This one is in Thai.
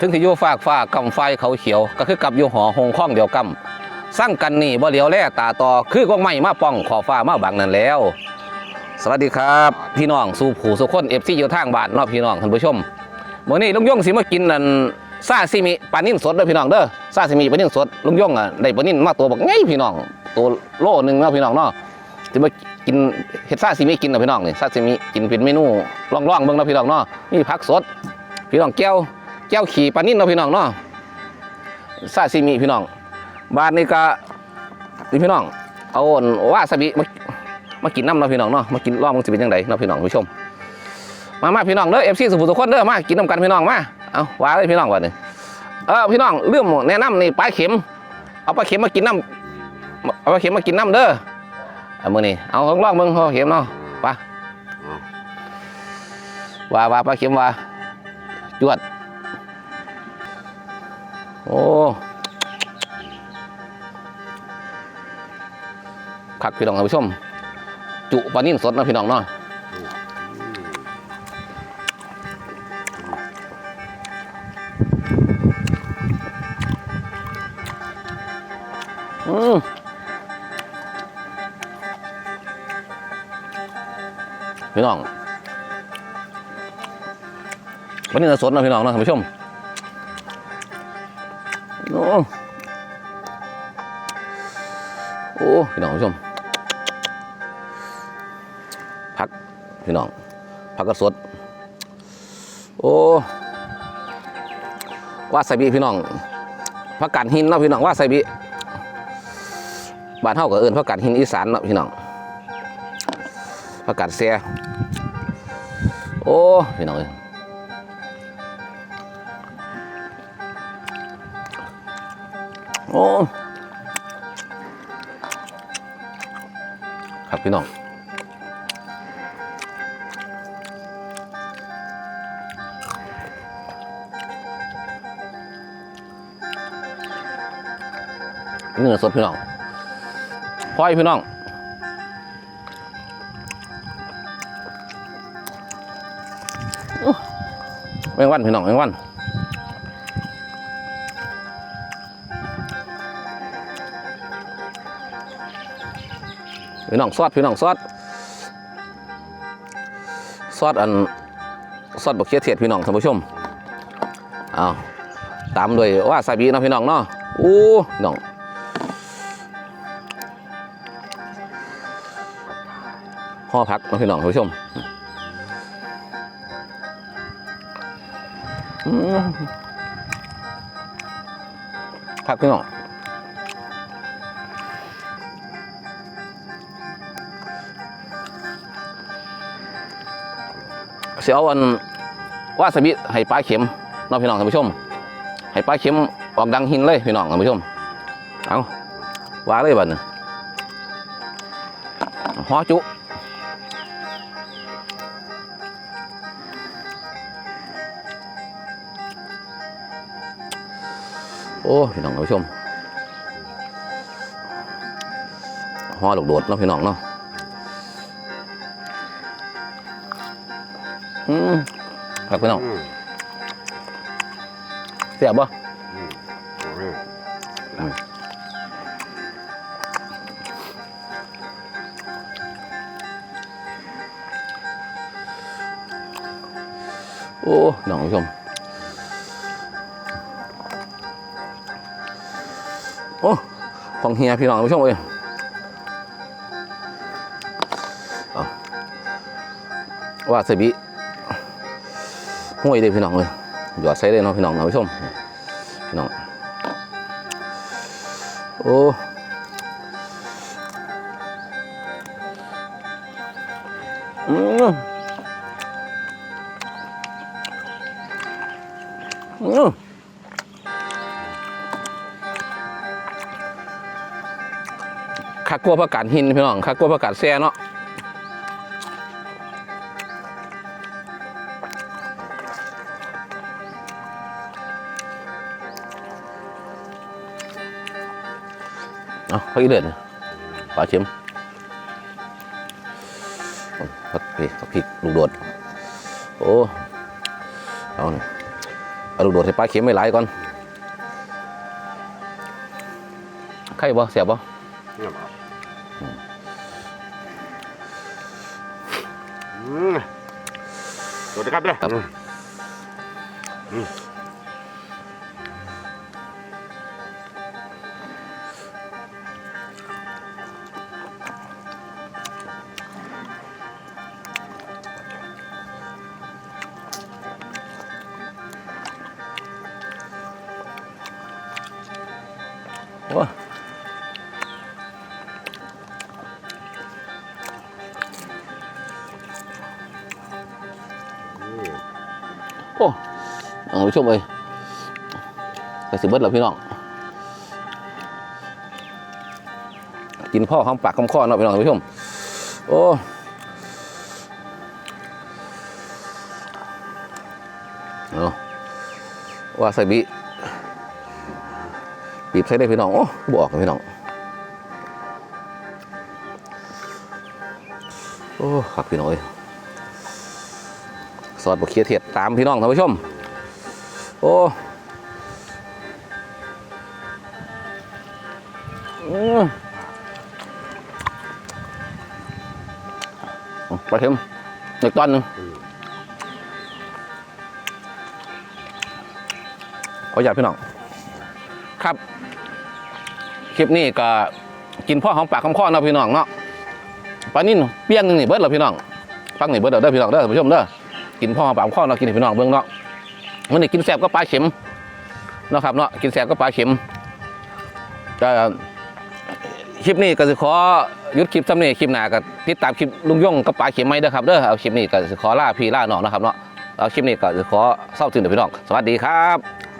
ถึงที่อยู่ฝากฟ้ากำไฟเขาเขียว ก็คือกับอยู่หอหงข้องเดียวกำสร้างกันนี่บ่เหลียวแลตาต่อคือกองไม้มาป้องขอฟ้ามาบังนั่นแล้ว สวัสดีครับ พี่น้องสู่ผู้สุคนเอฟซีอยู่ทางบ้านเนาะพี่น้องท่านผู้ชมมื้อนี้ลุงยงสิมากินนั่นซาซิมิปลานิ่นสดเด้อพี่น้องเด้อซาซิมิปลานิ่นสดลุงยงอะได้ปลานิ่นมาตัวบักไงพี่น้อง ตัวโลนึงเนาะพี่น้องเนาะสิมากินเฮ็ดซาซิมิกินเนาะพี่น้องนี่ซาซิมิกินเป็นเมนูลองๆเบิ่งเนาะพี่น้องเนาะมีผักสด พี่น้องแก้ว แก้วขี่ปลานิ่นเนาะพี่น้องเนาะซาซิมิพี่น้องบ้านนี้ก็นี่พี่น้อง เอาอั่นวาซาบิมามากินน้ำเนาะพี่น้องเนาะ มากินรอบมันจะเป็นยังไงเนาะพี่น้องผู้ชม มามาพี่น้องเด้อเอฟซีสุภุทุกคนเด้อมากินน้ำกันพี่น้องมาเอาว่าเลยพี่น้องว่านี่เออพี่น้องเรื่องแนะนำนี่ปลาเข็ม เอาปลาเข็มมากินน้ำเอาปลาเข็มมากินน้ำเด้อเอามือนี่เอาลองๆมึงพอเข็มเนาะไปว่าว่าปลาเข็มว่าจวด โอ้คักพี่น้องท่านผู้ชม จุปลานิ่นสดนะพี่น้องเนาะอืมพี่น้องปลานิ่นสดนะพี่น้องนะท่านผู้ชม โอ้โอ้พี่น้องผู้ชมพี่น้องผักกระสดโอ้วาซาบิพี่น้องผักกาดหินเนาะพี่น้องวาซาบิบ้านเฮาก็เอิ้นผักกาดหินอีสานเนาะพี่น้องผักกาดเสียโอ้พี่น้องเอ้ย โอ้ครับพี่น้องเนื้อสดพี่น้องพอยพี่น้องอู้แมงวันพี่น้องแมงวัน พี่น้องซอสพี่น้องซอสซอสอันซอสบักเขียเทียดพี่น้องท่านผู้ชมเอาตามด้วยว่าซาบิเนะพี่น้องเนาะอู้พี่น้องห่อพักนะพี่น้องท่านผู้ชมอืมพักพี่น้อง เสียวอันวาซาบิให้ปลาเข็มเนาะพี่น้องท่านผู้ชม ให้ปลาเข็มออกดังหินเลยพี่น้องท่านผู้ชม เอาวางเลยบัดนี้ห่อจุโอ้พี่น้องท่านผู้ชมห่อลูกโดดเนาะพี่น้องเนาะ อืมครับพี่น้องอืมเสียบบ่อืมเอาเลยโอ้พี่น้องท่านผู้ชม โอ้ ของเฮียพี่น้องท่านผู้ชมเอ้ยเอาวาซาบิ ห้วยเลยพี่น้องเลยหยอดใส่เลยเนาะพี่น้องท่านผู้ชมพี่น้องโอ้อืมอืมคักกลัวประกาศหินพี่น้องคักกลัวประกาศแซ่เนาะ เอาพักอีเดือดปลาเค็มพักพริกพักพริกลูกโดด โอ้ เอาหน่อยเอาลูกโดดให้ปลาเข็มไม่หลายก่อนไข่บ่เสียบบ่เนี่ยมาอืมสวัสดีครับเด้อ โอ้โอ้เอาผู้ชมเอ้ยกระสิเบิดแล้วพี่น้อง กินพ่อข้างปากข้างคอเนาะพี่น้องผู้ชม โอ้เอาวาซาบิ บีบใส่ได้พี่น้อง โอ้บออกกันพี่น้อง โอ้ครับพี่น้องเอ้ยซอสบะเขียเทียดตามพี่น้องท่านผู้ชม โอ้อืมปลาเค็มอีกตอนหนึ่งขออยากพี่น้อง ครับ คลิปนี้ก็กินพ่อหอมปากหอมคอเนาะพี่น้องเนาะปลานิ่นเปี้ยงหนึงนี่เบิดแล้วพี่น้องฟังนี่เบิดเด้อพี่น้องเด้อท่านผู้ชมเด้อกินพ่อหอมปากหอมคอเนาะกินให้พี่น้องเบิ่งเนาะวันนี้กินแซ่บก็ปลาเข็มเนาะครับเนาะกินแซ่บก็ปลาเข็มก็คลิปนี้ก็สิขอยุดคลิปซ้ำนี่คลิปหน้าก็ติดตามคลิปลุงย่งกับปลาเข็มไหมเด้อครับเด้อเอาคลิปนี้ก็สิขอลาพี่ลาน้องนะครับเนาะเอาคลิปนี้ก็สิขอเศร้าถึงเด้อพี่น้องสวัสดีครับ